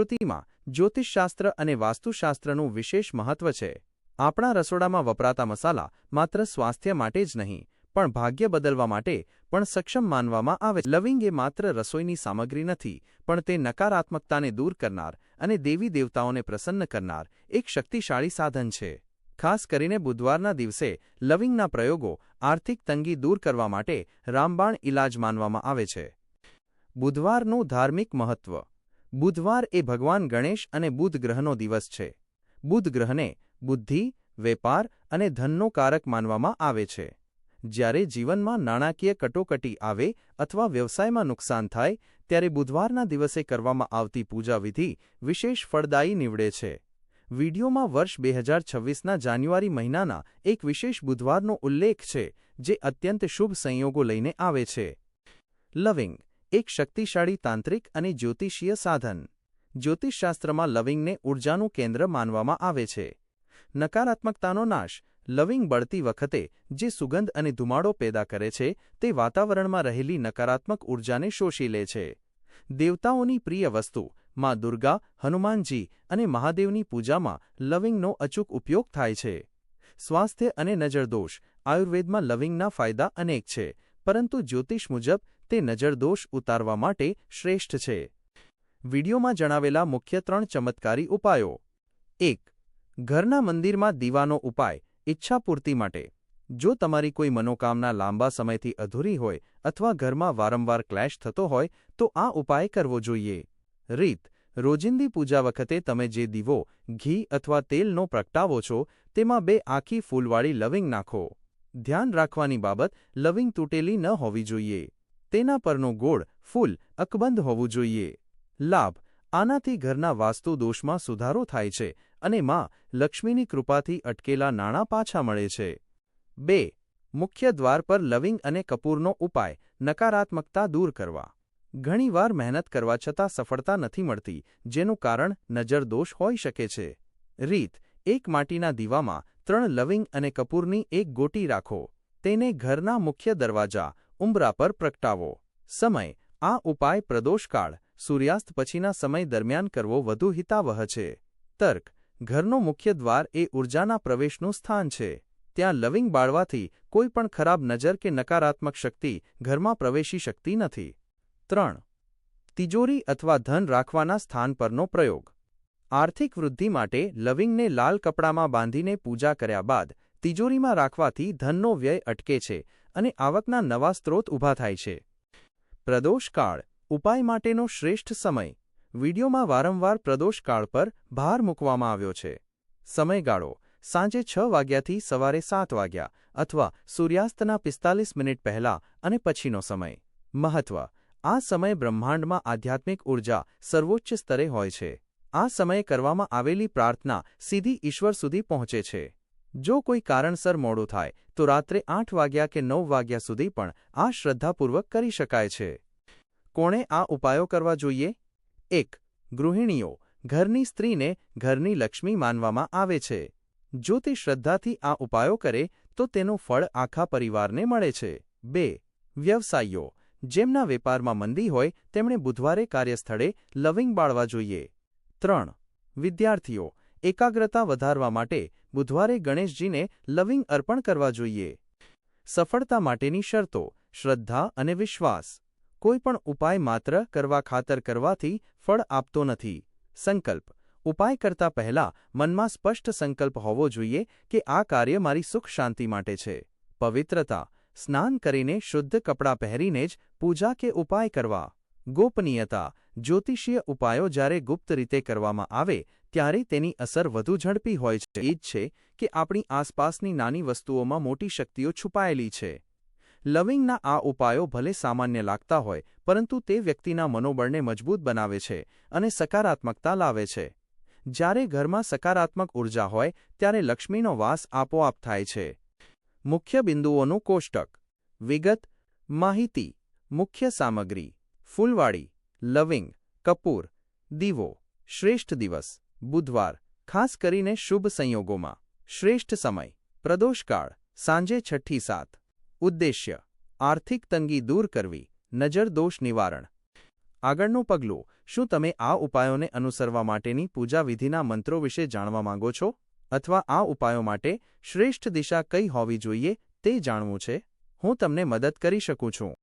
સંસ્કૃતિમાં જ્યોતિષશાસ્ત્ર અને વાસ્તુશાસ્ત્રનું વિશેષ મહત્વ છે. આપણા રસોડામાં વપરાતા મસાલા માત્ર સ્વાસ્થ્ય માટે જ નહીં, પણ ભાગ્ય બદલવા માટે પણ સક્ષમ માનવામાં આવે લવિંગ એ માત્ર રસોઈની સામગ્રી નથી, પણ તે નકારાત્મકતાને દૂર કરનાર અને દેવી દેવતાઓને પ્રસન્ન કરનાર એક શક્તિશાળી સાધન છે. ખાસ કરીને બુધવારના દિવસે લવિંગના પ્રયોગો આર્થિક તંગી દૂર કરવા માટે રામબાણ ઇલાજ માનવામાં આવે છે. બુધવારનું ધાર્મિક મહત્વ બુધવાર એ ભગવાન ગણેશ અને બુધ ગ્રહનો દિવસ છે. બુધ ગ્રહને બુદ્ધિ, વેપાર અને ધનનો કારક માનવામાં આવે છે. જ્યારે જીવનમાં નાણાકીય કટોકટી આવે અથવા વ્યવસાયમાં નુકસાન થાય, ત્યારે બુધવારના દિવસે કરવામાં આવતી પૂજાવિધિ વિશેષ ફળદાયી નીવડે છે. વિડીયોમાં વર્ષ બે હજાર છવ્વીસના જાન્યુઆરી મહિનાના એક વિશેષ બુધવારનો ઉલ્લેખ છે, જે અત્યંત શુભ સંયોગો લઈને આવે છે. લવિંગ એક શક્તિશાળી તાંત્રિક અને જ્યોતિષીય સાધન. જ્યોતિષશાસ્ત્રમાં લવિંગને ઊર્જાનું કેન્દ્ર માનવામાં આવે છે. નકારાત્મકતાનો નાશ, લવિંગ બળતી વખતે જે સુગંધ અને ધુમાડો પેદા કરે છે, તે વાતાવરણમાં રહેલી નકારાત્મક ઊર્જાને શોષી લે છે. દેવતાઓની પ્રિય વસ્તુ, માં દુર્ગા, હનુમાનજી અને મહાદેવની પૂજામાં લવિંગનો અચૂક ઉપયોગ થાય છે. સ્વાસ્થ્ય અને નજરદોષ, આયુર્વેદમાં લવિંગના ફાયદા અનેક છે, પરંતુ જ્યોતિષ મુજબ તે નજરદોષ ઉતારવા માટે શ્રેષ્ઠ છે. વિડીયોમાં જણાવેલા મુખ્ય ત્રણ ચમત્કારી ઉપાયો. એક, ઘરના મંદિરમાં દીવાનો ઉપાય ઈચ્છાપૂર્તિ માટે. જો તમારી કોઈ મનોકામના લાંબા સમયથી અધૂરી હોય અથવા ઘરમાં વારંવાર ક્લેશ થતો હોય, તો આ ઉપાય કરવો જોઈએ. રીત, રોજિંદી પૂજા વખતે તમે જે દીવો, ઘી અથવા તેલનો પ્રગટાવો છો, તેમાં બે આખી ફૂલવાળી લવિંગ નાખો. ધ્યાન રાખવાની બાબત, લવિંગ તૂટેલી ન હોવી જોઈએ. તેના પરનો ગોળ, ફૂલ, અકબંધ હોવું જોઈએ. લાભ, આનાથી ઘરના વાસ્તુ દોષમાં સુધારો થાય છે અને માં, લક્ષ્મીની કૃપાથી અટકેલા નાણાં પાછા મળે છે. બે, મુખ્ય દ્વાર પર લવિંગ અને કપૂરનો ઉપાય, નકારાત્મકતા દૂર કરવા. ઘણીવાર મહેનત કરવા છતાં સફળતા નથી મળતી, જેનું કારણ નજરદોષ હોઈ શકે છે. રીત, એક માટીના દીવામાં ત્રણ લવિંગ અને કપૂરની એક ગોટી રાખો. તેને ઘરના મુખ્ય દરવાજા ઉંબરા પર પ્રગટાવો. સમય. આ ઉપાય પ્રદોષકાળ, સૂર્યાસ્ત પછીના સમય દરમિયાન કરવો વધુ હિતાવહ છે. તર્ક. ઘરનો મુખ્ય દ્વાર એ ઊર્જાના પ્રવેશનું સ્થાન છે. ત્યાં લવિંગ બાળવાથી કોઈ પણ ખરાબ નજર કે નકારાત્મક શક્તિ ઘરમાં પ્રવેશી શકતી નથી. ત્રણ. તિજોરી અથવા ધન રાખવાના સ્થાન પરનો પ્રયોગ. આર્થિક વૃદ્ધિ માટે લવિંગને લાલ કપડામાં બાંધીને પૂજા કર્યા બાદ તિજોરીમાં રાખવાથી ધનનો વ્યય અટકે છે. અને આવકના નવા સ્ત્રોત ઊભા થાય છે. પ્રદોષકાળ ઉપાય માટેનો શ્રેષ્ઠ સમય. વિડીયોમાં વારંવાર પ્રદોષકાળ પર ભાર મૂકવામાં આવ્યો છે. સમયગાળો, સાંજે છ વાગ્યાથી સવારે સાત વાગ્યા અથવા સૂર્યાસ્તના પિસ્તાલીસ મિનિટ પહેલા અને પછીનો સમય. મહત્વ, આ સમય બ્રહ્માંડમાં આધ્યાત્મિક ઊર્જા સર્વોચ્ચ સ્તરે હોય છે. આ સમયે કરવામાં આવેલી પ્રાર્થના સીધી ઈશ્વર સુધી પહોંચે છે. જો કોઈ કારણસર મોડું થાય, તો રાત્રે આઠ વાગ્યા કે નવ વાગ્યા સુધી પણ આ શ્રદ્ધાપૂર્વક કરી શકાય છે. કોણે આ ઉપાયો કરવા જોઈએ? એક, ગૃહિણીઓ, ઘરની સ્ત્રીને ઘરની લક્ષ્મી માનવામાં આવે છે. જો તે શ્રદ્ધાથી આ ઉપાયો કરે, તો તેનું ફળ આખા પરિવારને મળે છે. બે, વ્યવસાયીઓ, જેમના વેપારમાં મંદી હોય, તેમણે બુધવારે કાર્યસ્થળે લવિંગ બાળવા જોઈએ. ત્રણ, વિદ્યાર્થીઓ એકાગ્રતા વધારવા માટે બુધવારે ગણેશજીને લવિંગ અર્પણ કરવા જોઈએ. સફળતા માટેની શરતો, શ્રદ્ધા અને વિશ્વાસ. કોઈપણ ઉપાય માત્ર કરવા ખાતર કરવાથી ફળ આપતો નથી. સંકલ્પ. ઉપાય કરતા પહેલા મનમાં સ્પષ્ટ સંકલ્પ હોવો જોઈએ કે આ કાર્ય મારી સુખ શાંતિ માટે છે. પવિત્રતા. સ્નાન કરીને શુદ્ધ કપડાં પહેરીને જ પૂજા કે ઉપાય કરવા. ગોપનીયતા. જ્યોતિષીય ઉપાયો જ્યારે ગુપ્ત રીતે કરવામાં આવે ત્યારે તેની અસર વધુ ઝડપી હોય છે. એ જ છે કે આપણી આસપાસની નાની વસ્તુઓમાં મોટી શક્તિઓ છુપાયેલી છે. લવિંગના આ ઉપાયો ભલે સામાન્ય લાગતા હોય, પરંતુ તે વ્યક્તિના મનોબળને મજબૂત બનાવે છે અને સકારાત્મકતા લાવે છે. જ્યારે ઘરમાં સકારાત્મક ઊર્જા હોય, ત્યારે લક્ષ્મીનો વાસ આપોઆપ થાય છે. મુખ્ય બિંદુઓનું કોષ્ટક. વિગત. માહિતી. મુખ્ય સામગ્રી. ફૂલવાડી લવિંગ. કપૂર. દીવો. શ્રેષ્ઠ દિવસ. બુધવાર, ખાસ કરીને શુભ સંયોગોમાં. શ્રેષ્ઠ સમય, પ્રદોષકાળ, સાંજે છઠ્ઠી સાત. ઉદ્દેશ્ય, આર્થિક તંગી દૂર કરવી, નજર દોષ નિવારણ. આગળનું પગલું, શું તમે આ ઉપાયોને અનુસરવા માટેની પૂજા વિધિના મંત્રો વિશે જાણવા માંગો છો? અથવા આ ઉપાયો માટે શ્રેષ્ઠ દિશા કઈ હોવી જોઈએ, તે જાણવું છે? હું તમને મદદ કરી શકું છું.